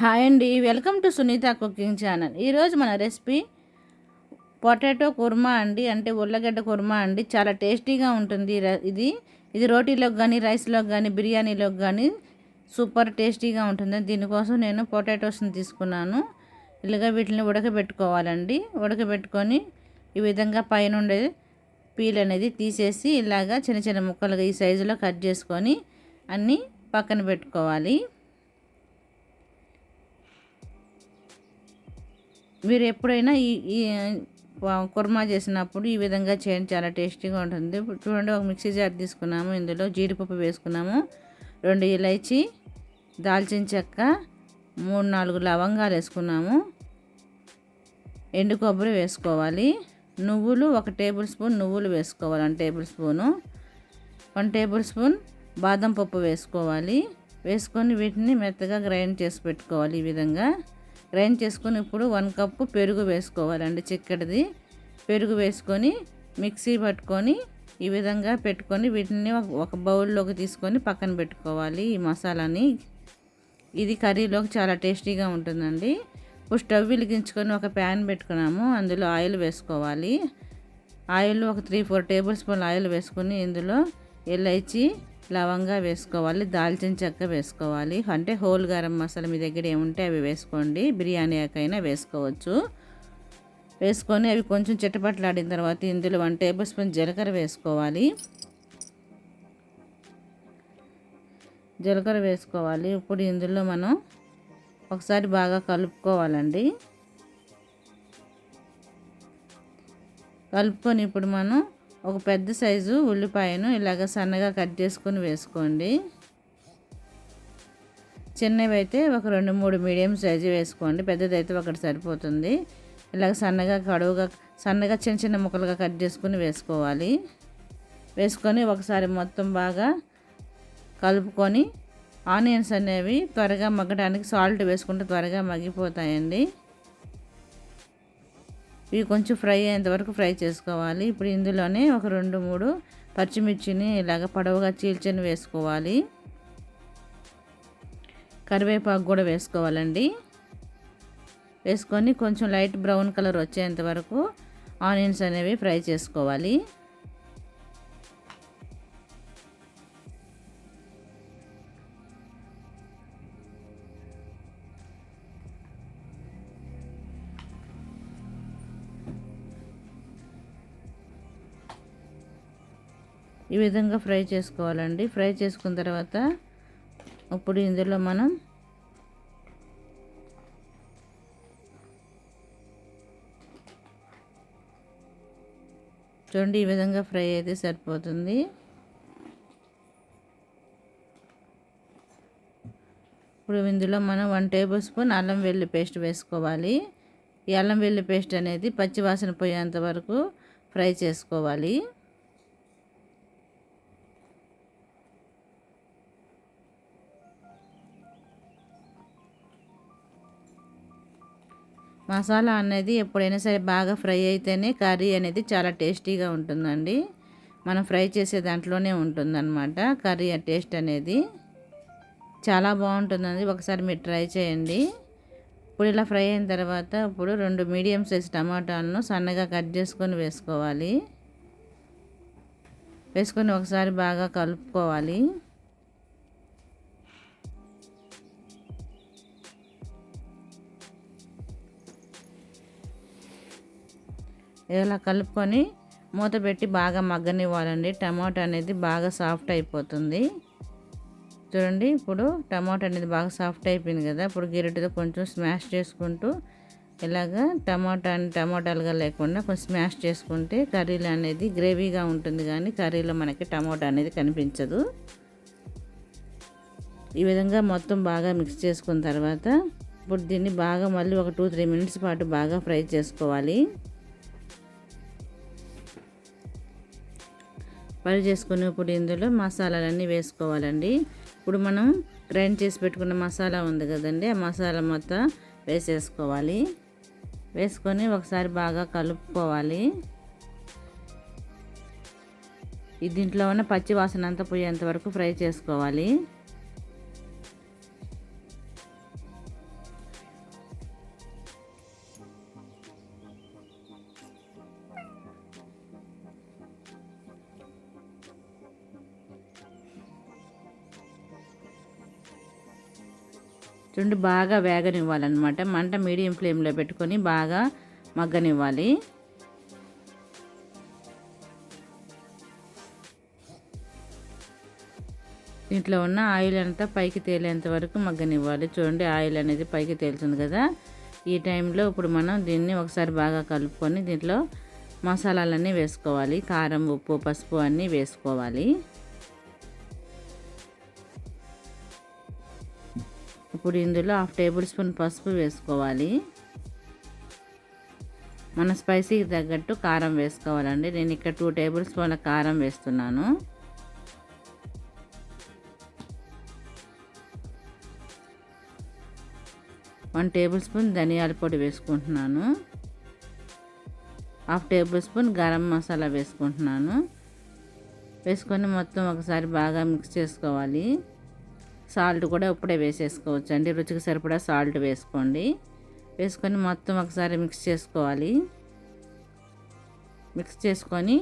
Hi అండి. Welcome to Sunitha cooking channel. ఈరోజు మన రెసిపీ పొటాటో కుర్మా అండి. అంటే ఉల్లగడ్డ కుర్మా అండి. చాలా టేస్టీగా ఉంటుంది ఇది. ఇది రోటీలోకి కానీ రైస్లోకి కానీ బిర్యానీలోకి కానీ సూపర్ టేస్టీగా ఉంటుంది. దీనికోసం నేను పొటాటోస్ని తీసుకున్నాను. ఇలాగా వీటిని ఉడకబెట్టుకోవాలండి. ఉడకబెట్టుకొని ఈ విధంగా పైన ఉండే పీల్ అనేది తీసేసి ఇలాగా చిన్న చిన్న ముక్కలుగా ఈ సైజులో కట్ చేసుకొని అన్నీ పక్కన పెట్టుకోవాలి. మీరు ఎప్పుడైనా ఈ కుర్మా చేసినప్పుడు ఈ విధంగా చేయండి. చాలా టేస్టీగా ఉంటుంది. చూడండి ఒక మిక్సీ జార్ తీసుకున్నాము. ఇందులో జీడిపప్పు వేసుకున్నాము. రెండు ఇలైచి దాల్చిన చెక్క మూడు నాలుగు లవంగాలు వేసుకున్నాము. ఎండు కొబ్బరి వేసుకోవాలి. నువ్వులు ఒక టేబుల్ స్పూన్ నువ్వులు వేసుకోవాలి. One table spoon. One table spoon బాదం పప్పు వేసుకోవాలి. వేసుకొని వీటిని మెత్తగా గ్రైండ్ చేసి పెట్టుకోవాలి ఈ విధంగా. గ్రైండ్ చేసుకుని ఇప్పుడు వన్ కప్పు పెరుగు వేసుకోవాలండి చిక్కటిది. పెరుగు వేసుకొని మిక్సీ పట్టుకొని ఈ విధంగా పెట్టుకొని వీటిని ఒక- ఒక బౌల్లోకి తీసుకొని పక్కన పెట్టుకోవాలి ఈ మసాలాని. ఇది కర్రీలోకి చాలా టేస్టీగా ఉంటుందండి. ఇప్పుడు స్టవ్ వెలిగించుకొని ఒక ప్యాన్ పెట్టుకున్నాము. అందులో ఆయిల్ వేసుకోవాలి. ఆయిల్ ఒక three four table spoon oil వేసుకుని ఇందులో ఎలైచి లవంగా వేసుకోవాలి దాల్చిన చెక్క వేసుకోవాలి. అంటే హోల్ గరం మసాలా మీ దగ్గర ఏముంటే అవి వేసుకోండి. బిర్యానీ ఆకైనా వేసుకోవచ్చు. వేసుకొని అవి కొంచెం చిట్టపట్లాడిన తర్వాత ఇందులో వన్ టేబుల్ స్పూన్ జీలకర్ర వేసుకోవాలి. జీలకర్ర వేసుకోవాలి. ఇప్పుడు ఇందులో మనం ఒకసారి బాగా కలుపుకోవాలండి. కలుపుకొని ఇప్పుడు మనం ఒక పెద్ద సైజు ఉల్లిపాయను ఇలాగ సన్నగా కట్ చేసుకొని వేసుకోండి. చిన్నవి అయితే ఒక రెండు మూడు మీడియం సైజు వేసుకోండి. పెద్దది అయితే ఒకటి సరిపోతుంది. ఇలాగ సన్నగా కడువుగా సన్నగా చిన్న చిన్న ముక్కలుగా కట్ చేసుకుని వేసుకోవాలి. వేసుకొని ఒకసారి మొత్తం బాగా కలుపుకొని ఆనియన్స్ అనేవి త్వరగా మగ్గడానికి సాల్ట్ వేసుకుంటే త్వరగా మగ్గిపోతాయండి. ఇవి కొంచెం ఫ్రై అయ్యేంత వరకు ఫ్రై చేసుకోవాలి. ఇప్పుడు ఇందులోనే ఒక రెండు మూడు పచ్చిమిర్చిని ఇలాగ పొడవుగా చీల్చని వేసుకోవాలి. కరివేపాకు కూడా వేసుకోవాలండి. వేసుకొని కొంచెం లైట్ బ్రౌన్ కలర్ వచ్చేంత వరకు ఆనియన్స్ అనేవి ఫ్రై చేసుకోవాలి. ఈ విధంగా ఫ్రై చేసుకోవాలండి. ఫ్రై చేసుకున్న తర్వాత ఇప్పుడు ఇందులో మనం చూడండి ఈ విధంగా ఫ్రై అయితే సరిపోతుంది. ఇప్పుడు ఇందులో మనం వన్ టేబుల్ స్పూన్ అల్లం వెల్లి పేస్ట్ వేసుకోవాలి. ఈ అల్లం వెల్లి పేస్ట్ అనేది పచ్చి వాసన పోయేంత వరకు ఫ్రై చేసుకోవాలి. మసాలా అనేది ఎప్పుడైనా సరే బాగా ఫ్రై అయితేనే కర్రీ అనేది చాలా టేస్టీగా ఉంటుందండి. మనం ఫ్రై చేసే దాంట్లోనే ఉంటుందన్నమాట కర్రీ టేస్ట్ అనేది. చాలా బాగుంటుందండి. ఒకసారి మీరు ట్రై చేయండి. ఇప్పుడు ఇలా ఫ్రై అయిన తర్వాత ఇప్పుడు రెండు మీడియం సైజ్ టమాటాలను సన్నగా కట్ చేసుకొని వేసుకోవాలి. వేసుకొని ఒకసారి బాగా కలుపుకోవాలి. ఇలా కలుపుకొని మూత పెట్టి బాగా మగ్గనివ్వాలండి. టమాటా అనేది బాగా సాఫ్ట్ అయిపోతుంది. చూడండి ఇప్పుడు టమాటా అనేది బాగా సాఫ్ట్ అయిపోయింది కదా. ఇప్పుడు గిరిటితో కొంచెం స్మాష్ చేసుకుంటూ ఇలాగా టమాటా టమాటాలుగా లేకుండా కొంచెం స్మాష్ చేసుకుంటే కర్రీలు అనేది గ్రేవీగా ఉంటుంది కానీ కర్రీలో మనకి టమాటా అనేది కనిపించదు. ఈ విధంగా మొత్తం బాగా మిక్స్ చేసుకున్న తర్వాత ఇప్పుడు దీన్ని బాగా మళ్ళీ ఒక టూ త్రీ మినిట్స్ పాటు బాగా ఫ్రై చేసుకోవాలి. ఫ్రై చేసుకుని ఇప్పుడు ఇందులో మసాలాలన్నీ వేసుకోవాలండి. ఇప్పుడు మనం గ్రైండ్ చేసి పెట్టుకున్న మసాలా ఉంది కదండి ఆ మసాలా మొత్తం వేసేసుకోవాలి. వేసుకొని ఒకసారి బాగా కలుపుకోవాలి. ఈ దీంట్లో ఉన్న పచ్చి వాసన అంతా పోయేంత వరకు ఫ్రై చేసుకోవాలి. చూడండి బాగా వేగనివ్వాలన్నమాట. మంట మీడియం ఫ్లేమ్లో పెట్టుకొని బాగా మగ్గనివ్వాలి. దీంట్లో ఉన్న ఆయిల్ అంతా పైకి తేలేంత వరకు మగ్గనివ్వాలి. చూడండి ఆయిల్ అనేది పైకి తేలుతుంది కదా. ఈ టైంలో ఇప్పుడు మనం దీన్ని ఒకసారి బాగా కలుపుకొని దీంట్లో మసాలాలన్నీ వేసుకోవాలి. కారం ఉప్పు పసుపు అన్నీ వేసుకోవాలి. ఇప్పుడు ఇందులో హాఫ్ టేబుల్ స్పూన్ పసుపు వేసుకోవాలి. మన స్పైసీకి తగ్గట్టు కారం వేసుకోవాలండి. నేను ఇక్కడ టూ టేబుల్ స్పూన్ల కారం వేస్తున్నాను. వన్ టేబుల్ స్పూన్ ధనియాల పొడి వేసుకుంటున్నాను. Half table spoon garam masala వేసుకుంటున్నాను. వేసుకొని మొత్తం ఒకసారి బాగా మిక్స్ చేసుకోవాలి. సాల్ట్ కూడా ఇప్పుడే వేసేసుకోవచ్చు అండి రుచికి సరిపడా సాల్ట్ వేసుకోండి. వేసుకొని మొత్తం ఒకసారి మిక్స్ చేసుకోవాలి. మిక్స్ చేసుకొని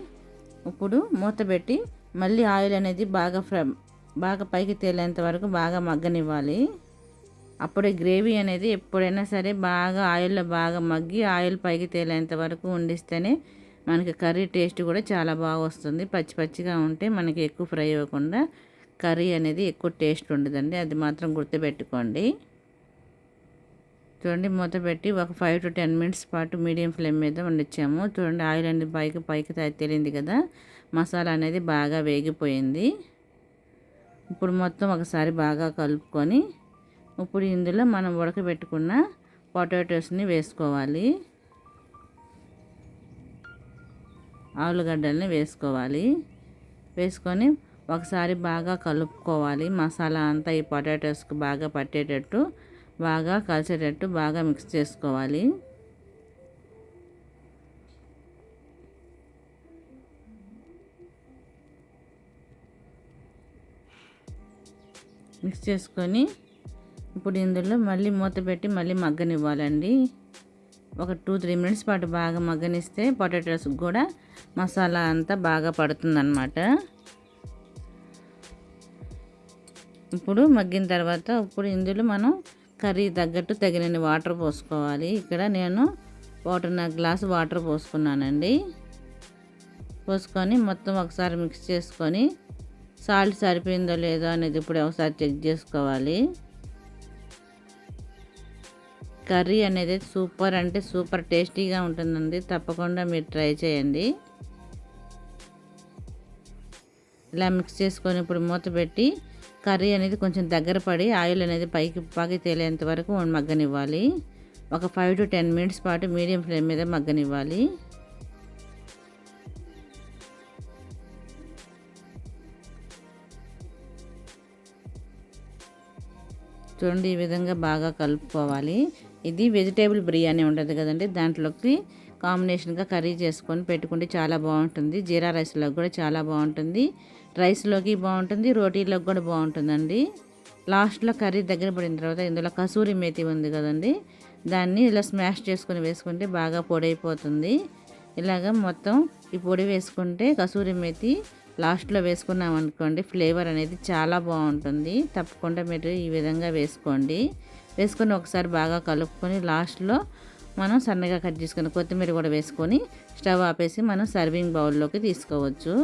ఇప్పుడు మూత పెట్టి మళ్ళీ ఆయిల్ అనేది బాగా ఫ్ర బాగా పైకి తేలేంత వరకు బాగా మగ్గనివ్వాలి. అప్పుడే గ్రేవీ అనేది ఎప్పుడైనా సరే బాగా ఆయిల్లో బాగా మగ్గి ఆయిల్ పైకి తేలేంత వరకు వండిస్తేనే మనకి కర్రీ టేస్ట్ కూడా చాలా బాగా వస్తుంది. పచ్చి పచ్చిగా ఉంటే మనకి ఎక్కువ ఫ్రై అవ్వకుండా కర్రీ అనేది ఎక్కువ టేస్ట్ ఉండదండి. అది మాత్రం గుర్తుపెట్టుకోండి. చూడండి మూత పెట్టి ఒక ఫైవ్ టు టెన్ మినిట్స్ పాటు మీడియం ఫ్లేమ్ మీద వండిచ్చాము చూడండి ఆయిల్ అనేది పైకి పైకి తెలియంది కదా? మసాలా అనేది బాగా వేగిపోయింది. ఇప్పుడు మొత్తం ఒకసారి బాగా కలుపుకొని ఇప్పుడు ఇందులో మనం ఉడకబెట్టుకున్న పొటాటోస్ని వేసుకోవాలి. ఆలుగడ్డల్ని వేసుకోవాలి. వేసుకొని ఒకసారి బాగా కలుపుకోవాలి. మసాలా అంతా ఈ పొటాటోస్కి బాగా పట్టేటట్టు బాగా కలిసేటట్టు బాగా మిక్స్ చేసుకోవాలి. మిక్స్ చేసుకొని ఇప్పుడు ఇందులో మళ్ళీ మూత పెట్టి మళ్ళీ మగ్గనివ్వాలండి. ఒక టూ త్రీ మినిట్స్ పాటు బాగా మగ్గనిస్తే పొటాటోస్ కూడా మసాలా అంతా బాగా పడుతుందన్నమాట. ఇప్పుడు మగ్గిన తర్వాత ఇప్పుడు ఇందులో మనం కర్రీ తగ్గట్టు తగినన్ని వాటర్ పోసుకోవాలి. ఇక్కడ నేను నా గ్లాస్ వాటర్ పోసుకున్నానండి. పోసుకొని మొత్తం ఒకసారి మిక్స్ చేసుకొని సాల్ట్ సరిపోయిందో లేదో అనేది ఇప్పుడు ఒకసారి చెక్ చేసుకోవాలి. కర్రీ అనేది సూపర్ అంటే సూపర్ టేస్టీగా ఉంటుందండి. తప్పకుండా మీరు ట్రై చేయండి. ఇలా మిక్స్ చేసుకొని ఇప్పుడు మూత పెట్టి కర్రీ అనేది కొంచెం దగ్గర పడి ఆయిల్ అనేది పైకి పాకి తేలేంత వరకు మగ్గనివ్వాలి. ఒక ఫైవ్ టు టెన్ మినిట్స్ పాటు మీడియం ఫ్లేమ్ మీద మగ్గనివ్వాలి. చూడండి ఈ విధంగా బాగా కలుపుకోవాలి. ఇది వెజిటేబుల్ బిర్యానీ ఉంటుంది కదండి దాంట్లోకి కాంబినేషన్గా కర్రీ చేసుకొని పెట్టుకుంటే చాలా బాగుంటుంది. జీరా రైస్లోకి కూడా చాలా బాగుంటుంది. రైస్లోకి బాగుంటుంది రోటీలోకి కూడా బాగుంటుందండి. లాస్ట్లో కర్రీ దగ్గర పడిన తర్వాత ఇందులో కసూరి మేతి ఉంది కదండి. దాన్ని ఇలా స్మాష్ చేసుకొని వేసుకుంటే బాగా పొడి అయిపోతుంది ఇలాగ మొత్తం ఈ పొడి వేసుకుంటే కసూరి మేతి లాస్ట్లో వేసుకున్నాం అనుకోండి ఫ్లేవర్ అనేది చాలా బాగుంటుంది. తప్పకుండా మీరు ఈ విధంగా వేసుకోండి. వేసుకొని ఒకసారి బాగా కలుపుకొని లాస్ట్లో మనం సన్నగా కట్ చేసుకుని కొత్తిమీర కూడా వేసుకొని స్టవ్ ఆపేసి మనం సర్వింగ్ బౌల్లోకి తీసుకోవచ్చు.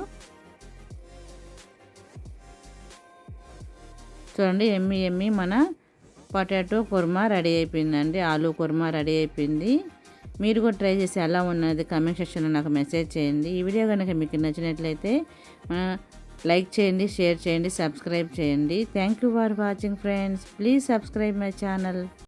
చూడండి ఎమ్మి ఎమ్మి మన పొటాటో కుర్మా రెడీ అయిపోయిందండి. ఆలూ కుర్మా రెడీ అయిపోయింది. మీరు కూడా ట్రై చేసి ఎలా ఉన్నది కమెంట్ సెక్షన్లో నాకు మెసేజ్ చేయండి. ఈ వీడియో కనుక మీకు నచ్చినట్లయితే లైక్ చేయండి షేర్ చేయండి సబ్స్క్రైబ్ చేయండి. Thank you for watching friends. Please subscribe my channel.